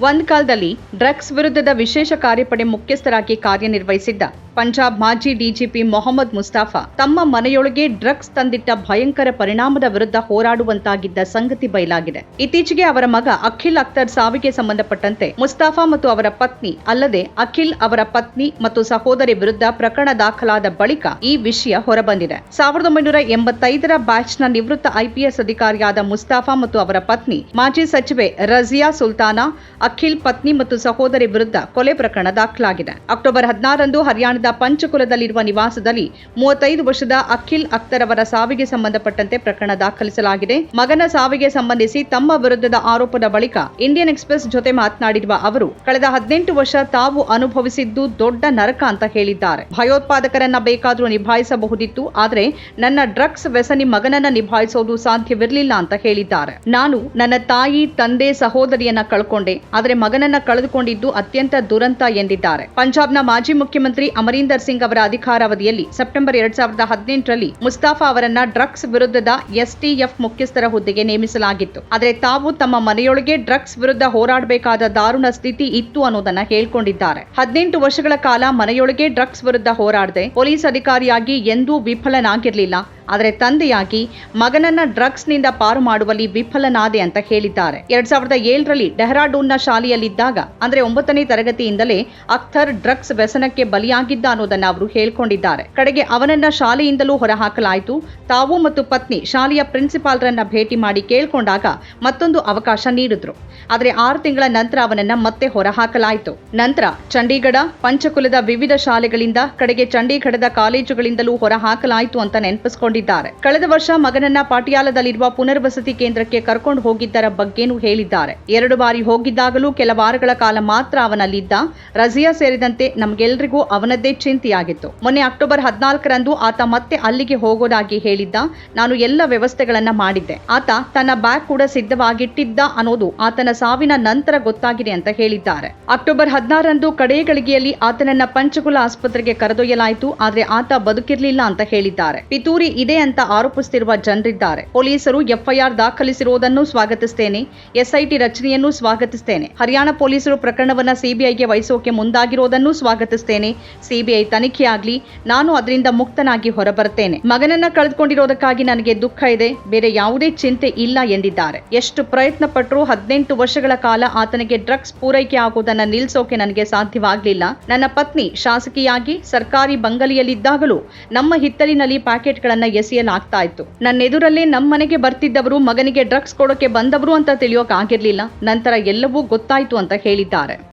ಒಂದ್ ಕಾಲದಲ್ಲಿ ಡ್ರಗ್ಸ್ ವಿರುದ್ಧದ ವಿಶೇಷ ಕಾರ್ಯಪಡೆ ಮುಖ್ಯಸ್ಥರಾಗಿ ಕಾರ್ಯನಿರ್ವಹಿಸಿದ್ದ ಪಂಜಾಬ್ ಮಾಜಿ ಡಿಜಿಪಿ ಮೊಹಮ್ಮದ್ ಮುಸ್ತಾಫಾ ತಮ್ಮ ಮನೆಯೊಳಗೆ ಡ್ರಗ್ಸ್ ತಂದಿಟ್ಟ ಭಯಂಕರ ಪರಿಣಾಮದ ವಿರುದ್ಧ ಹೋರಾಡುವಂತಾಗಿದ್ದ ಸಂಗತಿ ಬಯಲಾಗಿದೆ. ಇತ್ತೀಚೆಗೆ ಅವರ ಮಗ ಅಖಿಲ್ ಅಖ್ತರ್ ಸಾವಿಗೆ ಸಂಬಂಧಪಟ್ಟಂತೆ ಮುಸ್ತಾಫಾ ಮತ್ತು ಅವರ ಪತ್ನಿ ಅಲ್ಲದೆ ಅಖಿಲ್ ಅವರ ಪತ್ನಿ ಮತ್ತು ಸಹೋದರಿ ವಿರುದ್ಧ ಪ್ರಕರಣ ದಾಖಲಾದ ಬಳಿಕ ಈ ವಿಷಯ ಹೊರಬಂದಿದೆ. ಸಾವಿರದ ಒಂಬೈನೂರ ಎಂಬತ್ತೈದರ ಬ್ಯಾಚ್ನ ನಿವೃತ್ತ ಐಪಿಎಸ್ ಅಧಿಕಾರಿಯಾದ ಮುಸ್ತಾಫಾ ಮತ್ತು ಅವರ ಪತ್ನಿ ಮಾಜಿ ಸಚಿವೆ ರಜಿಯಾ ಸುಲ್ತಾನಾ ಅಖಿಲ್ ಪತ್ನಿ ಮತ್ತು ಸಹೋದರಿ ವಿರುದ್ಧ ಕೊಲೆ ಪ್ರಕರಣ ದಾಖಲಾಗಿದೆ. ಅಕ್ಟೋಬರ್ ಹದಿನಾರರಂದು ಹರಿಯಾಣದ ಪಂಚಕುಲದಲ್ಲಿರುವ ನಿವಾಸದಲ್ಲಿ ಮೂವತ್ತೈದು ವರ್ಷದ ಅಖಿಲ್ ಅಖ್ತರ್ ಅವರ ಸಾವಿಗೆ ಸಂಬಂಧಪಟ್ಟಂತೆ ಪ್ರಕರಣ ದಾಖಲಿಸಲಾಗಿದೆ. ಮಗನ ಸಾವಿಗೆ ಸಂಬಂಧಿಸಿ ತಮ್ಮ ವಿರುದ್ಧದ ಆರೋಪದ ಬಳಿಕ ಇಂಡಿಯನ್ ಎಕ್ಸ್ಪ್ರೆಸ್ ಜೊತೆ ಮಾತನಾಡಿರುವ ಅವರು, ಕಳೆದ ಹದಿನೆಂಟು ವರ್ಷ ತಾವು ಅನುಭವಿಸಿದ್ದು ದೊಡ್ಡ ನರಕ ಅಂತ ಹೇಳಿದ್ದಾರೆ. ಭಯೋತ್ಪಾದಕರನ್ನ ಬೇಕಾದರೂ ನಿಭಾಯಿಸಬಹುದಿತ್ತು, ಆದರೆ ನನ್ನ ಡ್ರಗ್ಸ್ ವ್ಯಸನಿ ಮಗನನ್ನ ನಿಭಾಯಿಸೋದು ಸಾಧ್ಯವಿರಲಿಲ್ಲ ಅಂತ ಹೇಳಿದ್ದಾರೆ. ನಾನು ನನ್ನ ತಾಯಿ, ತಂದೆ, ಸಹೋದರಿಯನ್ನ ಕಳ್ಕೊಂಡೆ. ಆದರೆ ಮಗನನ್ನ ಕಳೆದುಕೊಂಡಿದ್ದು ಅತ್ಯಂತ ದುರಂತ ಎಂದಿದ್ದಾರೆ. ಪಂಜಾಬ್ನ ಮಾಜಿ ಮುಖ್ಯಮಂತ್ರಿ ಅಮರೀಂದರ್ ಸಿಂಗ್ ಅವರ ಅಧಿಕಾರಾವಧಿಯಲ್ಲಿ ಸೆಪ್ಟೆಂಬರ್ ಎರಡ್ ಸಾವಿರದ ಹದಿನೆಂಟರಲ್ಲಿ ಮುಸ್ತಾಫಾ ಅವರನ್ನ ಡ್ರಗ್ಸ್ ವಿರುದ್ಧದ ಎಸ್ಟಿಎಫ್ ಮುಖ್ಯಸ್ಥರ ಹುದ್ದೆಗೆ ನೇಮಿಸಲಾಗಿತ್ತು. ಆದರೆ ತಾವು ತಮ್ಮ ಮನೆಯೊಳಗೆ ಡ್ರಗ್ಸ್ ವಿರುದ್ಧ ಹೋರಾಡಬೇಕಾದ ದಾರುಣ ಸ್ಥಿತಿ ಇತ್ತು ಅನ್ನೋದನ್ನ ಹೇಳ್ಕೊಂಡಿದ್ದಾರೆ. ಹದಿನೆಂಟು ವರ್ಷಗಳ ಕಾಲ ಮನೆಯೊಳಗೆ ಡ್ರಗ್ಸ್ ವಿರುದ್ಧ ಹೋರಾಡದೆ ಪೊಲೀಸ್ ಅಧಿಕಾರಿಯಾಗಿ ಎಂದೂ ವಿಫಲನಾಗಿರಲಿಲ್ಲ. ಆದರೆ ತಂದೆಯಾಗಿ ಮಗನನ್ನ ಡ್ರಗ್ಸ್ನಿಂದ ಪಾರು ಮಾಡುವಲ್ಲಿ ವಿಫಲನಾದೆ ಅಂತ ಹೇಳಿದ್ದಾರೆ. ಎರಡ್ ಸಾವಿರದ ಏಳರಲ್ಲಿ ಡೆಹ್ರಾಡೂನ್ನ ಶಾಲೆಯಲ್ಲಿದ್ದಾಗ, ಅಂದ್ರೆ ಒಂಬತ್ತನೇ ತರಗತಿಯಿಂದಲೇ ಅಖ್ತರ್ ಡ್ರಗ್ಸ್ ವ್ಯಸನಕ್ಕೆ ಬಲಿಯಾಗಿದ್ದ ಅನ್ನೋದನ್ನ ಅವರು ಹೇಳ್ಕೊಂಡಿದ್ದಾರೆ. ಕಡೆಗೆ ಅವನನ್ನ ಶಾಲೆಯಿಂದಲೂ ಹೊರಹಾಕಲಾಯಿತು. ತಾವು ಮತ್ತು ಪತ್ನಿ ಶಾಲೆಯ ಪ್ರಿನ್ಸಿಪಾಲ್ರನ್ನ ಭೇಟಿ ಮಾಡಿ ಕೇಳ್ಕೊಂಡಾಗ ಮತ್ತೊಂದು ಅವಕಾಶ ನೀಡಿದ್ರು. ಆದರೆ ಆರು ತಿಂಗಳ ನಂತರ ಅವನನ್ನ ಮತ್ತೆ ಹೊರಹಾಕಲಾಯಿತು. ನಂತರ ಚಂಡೀಗಢ, ಪಂಚಕುಲದ ವಿವಿಧ ಶಾಲೆಗಳಿಂದ ಕಡೆಗೆ ಚಂಡೀಗಢದ ಕಾಲೇಜುಗಳಿಂದಲೂ ಹೊರಹಾಕಲಾಯಿತು ಅಂತ ನೆನಪಿಸಿಕೊಂಡಿದ್ದಾರೆ. ಕಳೆದ ವರ್ಷ ಮಗನನ್ನ ಪಾಟಿಯಾಲದಲ್ಲಿರುವ ಪುನರ್ವಸತಿ ಕೇಂದ್ರಕ್ಕೆ ಕರ್ಕೊಂಡು ಹೋಗಿದ್ದರ ಬಗ್ಗೆನೂ ಹೇಳಿದ್ದಾರೆ. ಎರಡು ಬಾರಿ ಹೋಗಿದ್ದಾಗಲೂ ಕೆಲ ವಾರಗಳ ಕಾಲ ಮಾತ್ರ ಅವನಲ್ಲಿದ್ದ ರಜಿಯಾ ಸೇರಿದಂತೆ ನಮಗೆಲ್ಲರಿಗೂ ಅವನದ್ದೇ ಚಿಂತೆಯಾಗಿತ್ತು. ಮೊನ್ನೆ ಅಕ್ಟೋಬರ್ ಹದಿನಾಲ್ಕರಂದು ಆತ ಮತ್ತೆ ಅಲ್ಲಿಗೆ ಹೋಗೋದಾಗಿ ಹೇಳಿದ್ದ, ನಾನು ಎಲ್ಲ ವ್ಯವಸ್ಥೆಗಳನ್ನ ಮಾಡಿದ್ದೆ. ಆತ ತನ್ನ ಬ್ಯಾಗ್ ಕೂಡ ಸಿದ್ಧವಾಗಿಟ್ಟಿದ್ದ ಅನ್ನೋದು ಆತನ ಸಾವಿನ ನಂತರ ಗೊತ್ತಾಗಿದೆ ಅಂತ ಹೇಳಿದ್ದಾರೆ. ಅಕ್ಟೋಬರ್ ಹದಿನಾರರಂದು ಕಡೆಯ ಗಳಿಗೆಯಲ್ಲಿ ಆತನನ್ನ ಪಂಚಕುಲ ಆಸ್ಪತ್ರೆಗೆ ಕರೆದೊಯ್ಯಲಾಯಿತು, ಆದರೆ ಆತ ಬದುಕಿರ್ಲಿಲ್ಲ ಅಂತ ಹೇಳಿದ್ದಾರೆ. ಪಿತೂರಿ ಇದೆ ಅಂತ ಆರೋಪಿಸುತ್ತಿರುವ ಜನರಿದ್ದಾರೆ. ಪೊಲೀಸರು ಎಫ್ಐಆರ್ ದಾಖಲಿಸಿರುವುದನ್ನು ಸ್ವಾಗತಿಸುತ್ತೇನೆ ಎಸ್ಐಟಿ ರಚನೆಯನ್ನು ಸ್ವಾಗತಿಸುತ್ತೇನೆ ಹರಿಯಾಣ ಪೊಲೀಸರು ಪ್ರಕರಣವನ್ನ ಸಿಬಿಐಗೆ ವಹಿಸೋಕೆ ಮುಂದಾಗಿರುವುದನ್ನು ಸ್ವಾಗತಿಸುತ್ತೇನೆ ಸಿಬಿಐ ತನಿಖೆಯಾಗಲಿ ನಾನು ಅದರಿಂದ ಮುಕ್ತನಾಗಿ ಹೊರಬರುತ್ತೇನೆ ಮಗನನ್ನ ಕಳೆದುಕೊಂಡಿರೋದಕ್ಕಾಗಿ ನನಗೆ ದುಃಖ ಇದೆ. ಬೇರೆ ಯಾವುದೇ ಚಿಂತೆ ಇಲ್ಲ ಎಂದಿದ್ದಾರೆ. ಎಷ್ಟು ಪ್ರಯತ್ನ ಪಟ್ಟರೂ ಹದಿನೆಂಟು ವರ್ಷಗಳ ಕಾಲ ಆತನಿಗೆ ಡ್ರಗ್ಸ್ ಪೂರೈಕೆ ಆಗುವುದನ್ನ ನಿಲ್ಲಿಸೋಕೆ ನನಗೆ ಸಾಧ್ಯವಾಗಲಿಲ್ಲ. ನನ್ನ ಪತ್ನಿ ಶಾಸಕಿಯಾಗಿ ಸರ್ಕಾರಿ ಬಂಗಲೆಯಲ್ಲಿದ್ದಾಗಲೂ ನಮ್ಮ ಹಿತ್ತಲಿನಲ್ಲಿ ಪ್ಯಾಕೆಟ್ಗಳನ್ನ ಎಸೆಯಲಾಗ್ತಾ ಇತ್ತು. ನನ್ನ ಎದುರಲ್ಲಿ ನಮ್ಮ ಮನೆಗೆ ಬರ್ತಿದ್ದವರು, ಮಗನಿಗೆ ಡ್ರಗ್ಸ್ ಕೊಡೋಕೆ ಬಂದವರು ಅಂತ ತಿಳಿಯೋಕ್ ಆಗಿರ್ಲಿಲ್ಲ. ನಂತರ ಎಲ್ಲವೂ ಗೊತ್ತಾಯ್ತು ಅಂತ ಹೇಳಿದ್ದಾರೆ.